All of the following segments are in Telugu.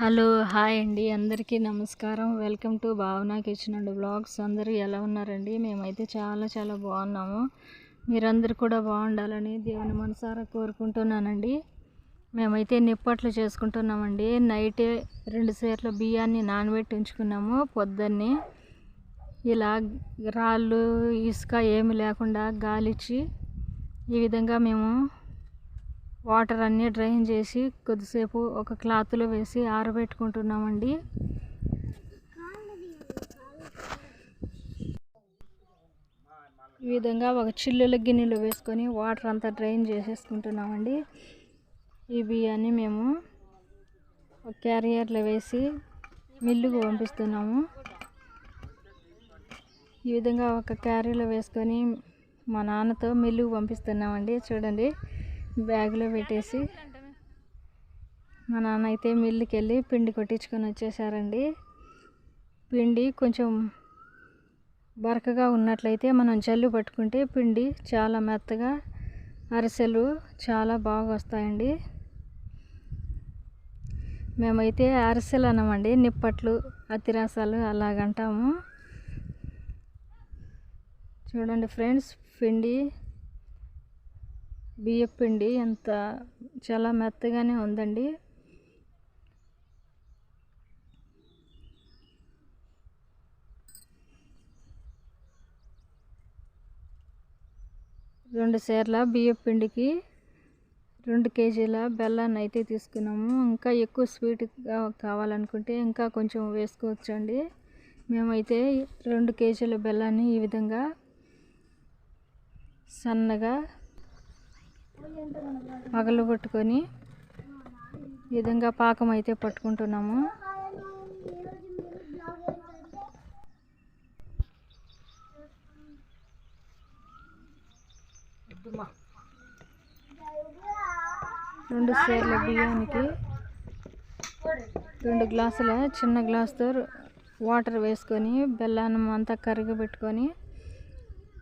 హలో హాయ్ అండి. అందరికీ నమస్కారం. Welcome to Bhavana kitchen and blogs. అందరూ ఎలా ఉన్నారండి? మేమైతే చాలా చాలా బాగున్నాము. మీరందరూ కూడా బాగుండాలని దేవుని మనసారా కోరుకుంటున్నానండి. మేమైతే నిప్పట్లు చేసుకుంటున్నామండి. నైటే రెండు సేర్ల బియ్యాన్ని నానబెట్టి ఉంచుకున్నాము పొద్దున్నే. ఇలా రాళ్ళు ఇసుక ఏమి లేకుండా గాలిచ్చి ఈ విధంగా మేము వాటర్ అన్నీ డ్రైన్ చేసి కొద్దిసేపు ఒక క్లాత్లో వేసి ఆరబెట్టుకుంటున్నామండి. ఈ విధంగా ఒక చిల్లుల గిన్నెలో వేసుకొని వాటర్ అంతా డ్రైన్ చేసేసుకుంటున్నామండి. ఈ బియ్యాన్ని మేము ఒక క్యారియర్లో వేసి మిల్లుకు పంపిస్తున్నాము. ఈ విధంగా ఒక క్యారీలో వేసుకొని మా నాన్నతో మిల్లుకు పంపిస్తున్నామండి. చూడండి. బ్యాగ్లో పెట్టేసి మా నాన్న అయితే మిల్లుకి వెళ్ళి పిండి కొట్టించుకొని వచ్చేసారండి. పిండి కొంచెం బరకగా ఉన్నట్లయితే మనం జల్లు పట్టుకుంటే పిండి చాలా మెత్తగా అరిసెలు చాలా బాగా వస్తాయండి. మేమైతే అరిసెలు అనమండి నిప్పట్లు అతిరాసాలు అలాగంటాము చూడండి ఫ్రెండ్స్ పిండి బియ్యం పిండి ఎంత చాలా మెత్తగానే ఉందండి. రెండు సేర్ల బియ్యం పిండికి రెండు కేజీల బెల్లాన్ని అయితే తీసుకున్నాము. ఇంకా ఎక్కువ స్వీట్గా కావాలనుకుంటే ఇంకా కొంచెం వేసుకోవచ్చండి. మేమైతే రెండు కేజీల బెల్లాన్ని ఈ విధంగా సన్నగా పగలు పట్టుకొని ఈ విధంగా పాకం అయితే పట్టుకుంటున్నాము. రెండు సేర్ల బియ్యానికి రెండు గ్లాసుల చిన్న గ్లాసుతో వాటర్ వేసుకొని బెల్లాన్నం అంతా కరిగబెట్టుకొని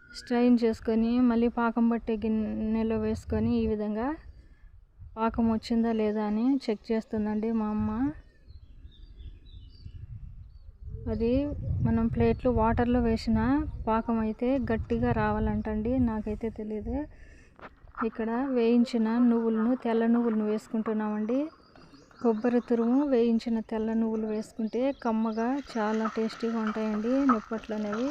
స్ట్రైన్ చేసుకొని మళ్ళీ పాకం పట్టే గిన్నెలో వేసుకొని ఈ విధంగా పాకం వచ్చిందా లేదా అని చెక్ చేస్తుందండి మా అమ్మ. అది మనం ప్లేట్లు వాటర్లో వేసిన పాకం అయితే గట్టిగా రావాలంటండి నాకైతే తెలియదు ఇక్కడ వేయించిన నువ్వులను తెల్ల నువ్వులను వేసుకుంటున్నామండి. కొబ్బరి తురుము వేయించిన తెల్ల నువ్వులు వేసుకుంటే కమ్మగా చాలా టేస్టీగా ఉంటాయండి నిప్పట్లు అనేవి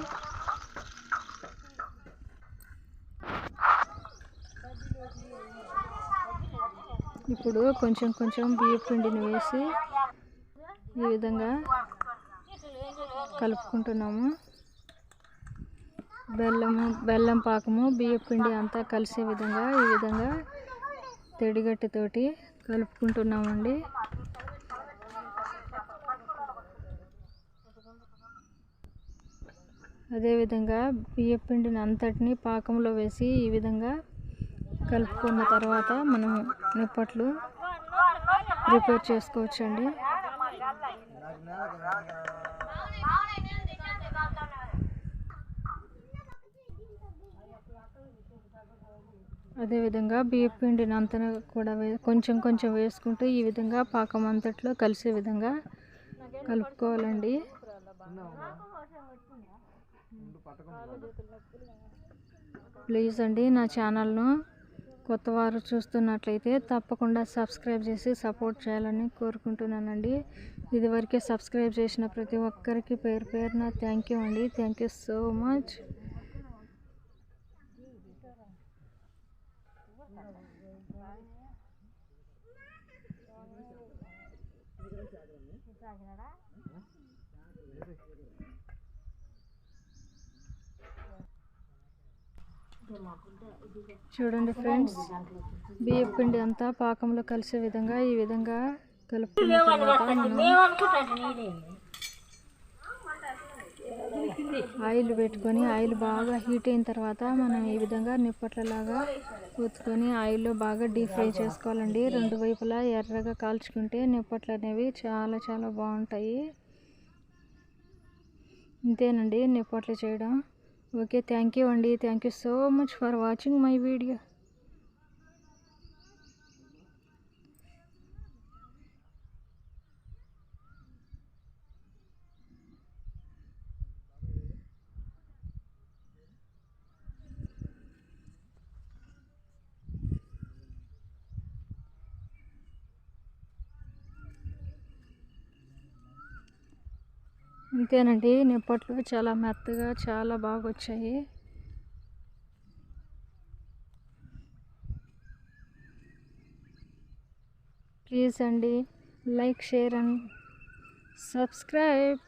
ఇప్పుడు కొంచెం కొంచెం బియ్య పిండిని వేసి ఈ విధంగా కలుపుకుంటున్నాము. బెల్లము బెల్లం పాకము బియ్య పిండి అంతా కలిసే విధంగా ఈ విధంగా తెడిగట్టెతోటి కలుపుకుంటున్నామండి. అదేవిధంగా బియ్య పిండిని అంతటిని పాకంలో వేసి ఈ విధంగా కలుపుకున్న తర్వాత మనం నిప్పట్లు ప్రిపేర్ చేసుకోవచ్చండి. అదేవిధంగా బియ్య పిండిని అంతా కూడా వే కొంచెం కొంచెం వేసుకుంటూ ఈ విధంగా పాకం అంతట్లో కలిసే విధంగా కలుపుకోవాలండి. ప్లీజ్ అండి నా ఛానల్ను కొత్త వారు చూస్తున్నట్లయితే తప్పకుండా సబ్స్క్రైబ్ చేసి సపోర్ట్ చేయాలని కోరుకుంటున్నానండి. ఇదివరకే సబ్స్క్రైబ్ చేసిన ప్రతి ఒక్కరికి పేరు పేరున థ్యాంక్ యూ అండి. Thank you so much. చూడండి ఫ్రెండ్స్ బియ్య పిండి అంతా పాకంలో కలిసే విధంగా ఈ విధంగా కలుపుకున్న తర్వాత మనం ఆయిల్ పెట్టుకొని ఆయిల్ బాగా హీట్ అయిన తర్వాత మనం ఈ విధంగా నిప్పట్లలాగా ఒత్తుకొని ఆయిల్లో బాగా డీప్ ఫ్రై చేసుకోవాలండి. రెండు వైపులా ఎర్రగా కాల్చుకుంటే నిప్పట్లు అనేవి చాలా చాలా బాగుంటాయి. ఇంతేనండి నిప్పట్లు చేయడం. ఓకే థ్యాంక్ యూ అండి. Thank you so much for watching my video అంతేనండి నిప్పట్లు చాలా మెత్తగా చాలా బాగా వచ్చాయి ప్లీజ్ అండి లైక్ షేర్ అండ్ సబ్స్క్రైబ్.